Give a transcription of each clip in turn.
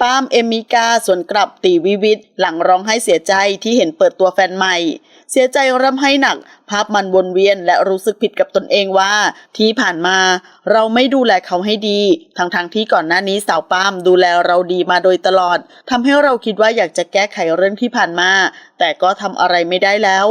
ปามเอมิกาสวนกลับตีวิวิทย์หลังร้องไห้เสียใจที่เห็นเปิดตัวแฟนใหม่ เสียใจร่ำให้หนัก ภาพมันวนเวียนและรู้สึกผิดกับตนเองว่า ที่ผ่านมา เราไม่ดูแลเขาให้ดี ทั้งๆทที่ก่อนหน้านี้สาวปามดูแลเราดีมาโดยตลอดทำให้เราคิดว่าอยากจะแก้ไขเรื่องที่ผ่านมา แต่ก็ทำอะไรไม่ได้แล้ว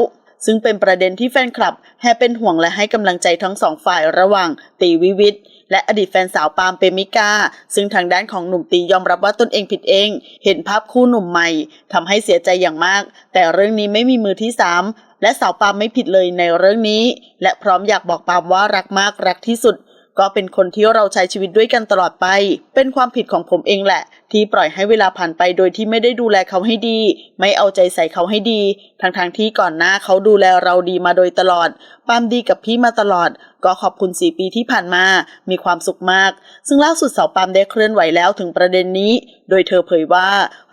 ซึ่งเป็นประเด็นที่แฟนคลับแฮเป็นห่วงและให้กำลังใจทั้งสองฝ่ายระหว่างตีวิวิทและอดีตแฟนสาวปาล์มเปมิกา ซึ่งทางด้านของหนุ่มตียอมรับว่าตนเองผิดเอง เห็นภาพคู่หนุ่มใหม่ทำให้เสียใจอย่างมาก แต่เรื่องนี้ไม่มีมือที่สามและสาวปาล์มไม่ผิดเลยในเรื่องนี้ และพร้อมอยากบอกปาล์มว่ารักมากรักที่สุด ก็เป็นคนที่เราใช้ชีวิตด้วยกันตลอดไป เป็นความผิดของผมเองแหละ ที่ปล่อยให้เวลาผ่านไปโดยที่ไม่ได้ดูแลเขาให้ดี ไม่เอาใจใส่เขาให้ดี ทั้งๆทที่ก่อนหน้าเขาดูแลเราดีมาโดยตลอดปามดีกับพี่มาตลอด ก็ขอบคุณสี่ปีที่ผ่านมา มีความสุขมาก ซึ่งล่าสุดสาวปามได้เคลื่อนไหวแล้วถึงประเด็นนี้ โดยเธอเผยว่า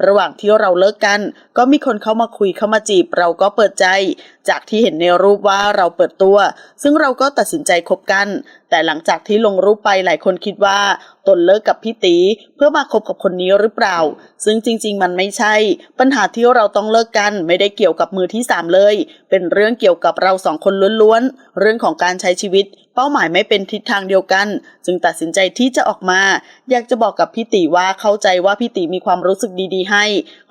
ระหว่างที่เราเลิกกัน ก็มีคนเข้ามาคุยเข้ามาจีบเราก็เปิดใจ จากที่เห็นในรูปว่าเราเปิดตัว ซึ่งเราก็ตัดสินใจคบกัน แต่หลังจากที่ลงรูปไปหลายคนคิดว่า ตนเลิกกับพี่ตีเพื่อมาคบกับคนนี้หรือเปล่า ซึ่งจริง ๆ มันไม่ใช่ ปัญหาที่เราต้องเลิกกันไม่ได้เกี่ยวกับมือที่สามเลย เป็นเรื่องเกี่ยวกับเราสองคนล้วนๆ เรื่องของการใช้ชีวิต เป้าหมายไม่เป็นทิศทางเดียวกัน จึงตัดสินใจที่จะออกมา อยากจะบอกกับพี่ตีว่าเข้าใจว่าพี่ตีมีความรู้สึกดีๆ ให้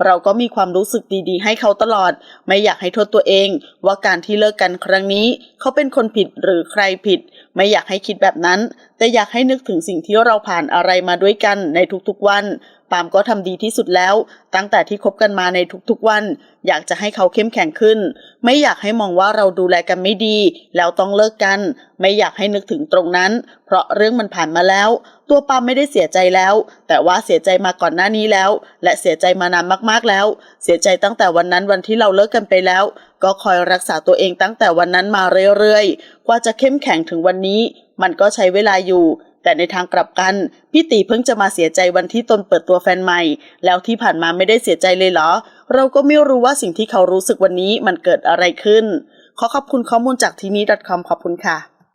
เราก็มีความรู้สึกดีๆ ให้เขาตลอด ไม่อยากให้โทษตัวเอง ว่าการที่เลิกกันครั้งนี้ เขาเป็นคนผิดหรือใครผิด ไม่อยากให้คิดแบบนั้น แต่อยากให้นึกถึงสิ่งที่เราผ่านอะไรมาด้วยกันในทุกๆวัน ปามก็ทำดีที่สุดแล้ว ตั้งแต่ที่คบกันมาในทุกๆวัน อยากจะให้เขาเข้มแข็งขึ้น ไม่อยากให้มองว่าเราดูแลกันไม่ดี แล้วต้องเลิกกัน ไม่อยากให้นึกถึงตรงนั้น เพราะเรื่องมันผ่านมาแล้ว ตัวปามไม่ได้เสียใจแล้ว แต่ว่าเสียใจมาก่อนหน้านี้แล้ว และเสียใจมานานมากๆแล้ว เสียใจตั้งแต่วันนั้นวันที่เราเลิกกันไปแล้ว ก็คอยรักษาตัวเองตั้งแต่วันนั้นมาเรื่อยๆ กว่าจะเข้มแข็งถึงวันนี้ มันก็ใช้เวลาอยู่ แต่ในทางกลับกัน พี่ตีเพิ่งจะมาเสียใจวันที่ตนเปิดตัวแฟนใหม่ แล้วที่ผ่านมาไม่ได้เสียใจเลยเหรอ เราก็ไม่รู้ว่าสิ่งที่เขารู้สึกวันนี้มันเกิดอะไรขึ้น ขอขอบคุณข้อมูลจากทีนี้ .com ขอบคุณค่ะ